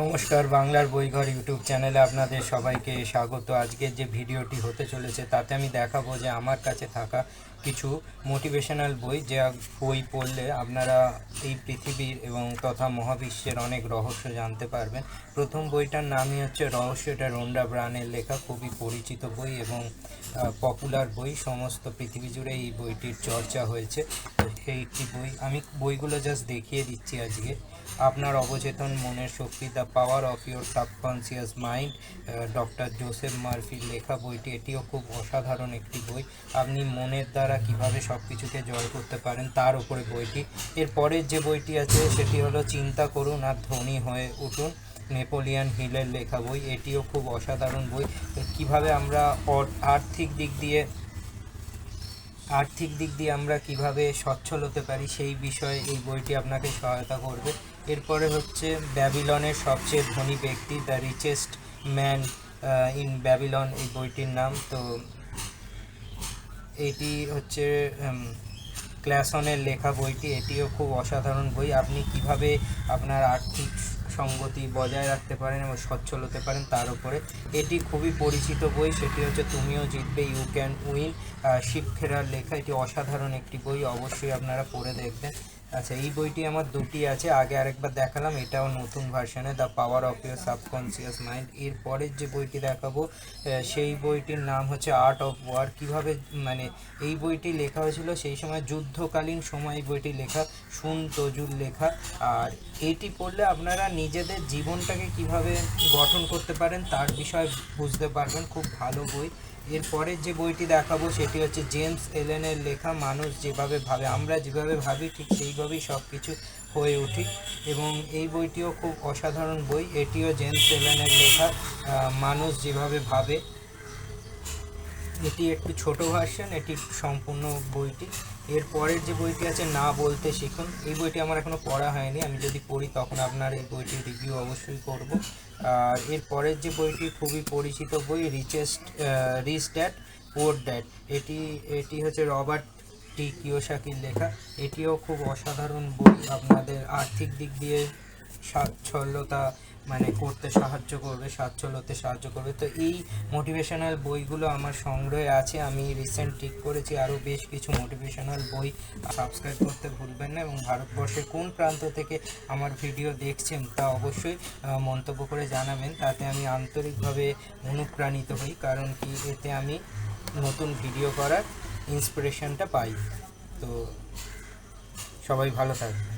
নমস্কার, বাংলার বইঘর ইউটিউব চ্যানেলে আপনাদের সবাইকে স্বাগত। আজকের যে ভিডিওটি হতে চলেছে, তাতে আমি দেখাবো যে আমার কাছে থাকা কিছু মোটিভেশনাল বই, যে বই পড়লে আপনারা এই পৃথিবীর এবং তথা মহাবিশ্বের অনেক রহস্য জানতে পারবেন। প্রথম বইটার নামই হচ্ছে রহস্য এটা রোন্ডা ব্রানের লেখা, খুবই পরিচিত বই এবং পপুলার বই। সমস্ত পৃথিবী জুড়ে এই বইটির চর্চা হয়েছে। এইটি বই, আমি বইগুলো জাস্ট দেখিয়ে দিচ্ছি আজকে। আপনার অবচেতন মনের শক্তি the power of your subconscious mind doctor Joseph মার্ফির লেখা বইটি, এটিও খুব অসাধারণ একটি বই। আপনি মনের দ্বারা কীভাবে সব কিছুকে জয় করতে পারেন তার উপরে বইটি। এরপরের যে বইটি আছে, সেটি হলো চিন্তা করুন আর ধনী হয়ে উঠুন, নেপোলিয়ান হিলের লেখা বই। এটিও খুব অসাধারণ বই। কীভাবে আমরা আর্থিক দিক দিয়ে আর্থিক দিক দিয়ে আমরা কীভাবে সচ্ছল হতে পারি সেই বিষয়ে এই বইটি আপনাকে সহায়তা করবে। এরপরে হচ্ছে ব্যাবিলনের সবচেয়ে ধনী ব্যক্তি the richest man in Babylon এই বইটির নাম। তো এটি হচ্ছে উম, ক্ল্যাসনের লেখা বইটি। এটিও খুব অসাধারণ বই। আপনি কীভাবে আপনার আর্থিক সঙ্গতি বজায় রাখতে পারেন এবং সচ্ছল হতে পারেন তার উপরে। এটি খুবই পরিচিত বই, সেটি হচ্ছে তুমিও জিতবে ইউ ক্যান উইন শিব খেরার লেখা। এটি অসাধারণ একটি বই, অবশ্যই আপনারা পড়ে দেখবেন। আচ্ছা এই বইটি আমার দুটি আছে, আগে আরেকবার দেখালাম, এটাও নতুন ভার্সনে the power of your subconscious mind এর পরের যে বইটি দেখাবো সেই বইটির নাম হচ্ছে আর্ট অফ ওয়ার কীভাবে মানে এই বইটি লেখা হয়েছিল সেই সময়, যুদ্ধকালীন সময় বইটি লেখা, সুন তজুর লেখা। আর এইটি পড়লে আপনারা নিজেদের জীবনটাকে কীভাবে গঠন করতে পারেন, তার বিষয়ে বুঝতে পারবেন। খুব ভালো বই। এরপরের যে বইটি দেখাবো সেটি হচ্ছে জেমস এলেনের লেখা, মানুষ যেভাবে ভাবে, আমরা যেভাবে ভাবি, ঠিক সেইভাবেই সব কিছু হয়ে উঠি। এবং এই বইটিও খুব অসাধারণ বই। এটিও জেমস এলেনের লেখা মানুষ যেভাবে ভাবে। এটি একটু ছোট ভার্সন এটি সম্পূর্ণ বইটি। এর পরের যে বইটি আছে, না বলতে শিখুন। এই বইটি আমার এখনও পড়া হয়নি। আমি যদি পড়ি, তখন আপনার এই বইটির রিভিউ অবশ্যই করব। আর এর পরের যে বইটি, খুবই পরিচিত বই richest rich dad poor dad এটি এটি হচ্ছে রবার্ট টি কিওসাকির লেখা। এটিও খুব অসাধারণ বই। আপনাদের আর্থিক দিক দিয়ে সাচ্ছল্যতা মানে করতে সাহায্য করবে সাচ্ছল হতে সাহায্য করবে। তো এই মোটিভেশনাল বইগুলো আমার সংগ্রহে আছে। আমি রিসেন্ট ঠিক করেছি, আরও বেশ কিছু মোটিভেশনাল বই সাবস্ক্রাইব করতে ভুলবেন না এবং ভারতবর্ষের কোন প্রান্ত থেকে আমার ভিডিও দেখছেন তা অবশ্যই মন্তব্য করে জানাবেন। তাতে আমি আন্তরিকভাবে অনুপ্রাণিত হই, কারণ কি এতে আমি নতুন ভিডিও করার ইন্সপিরেশনটা পাই। তো সবাই ভালো থাকবে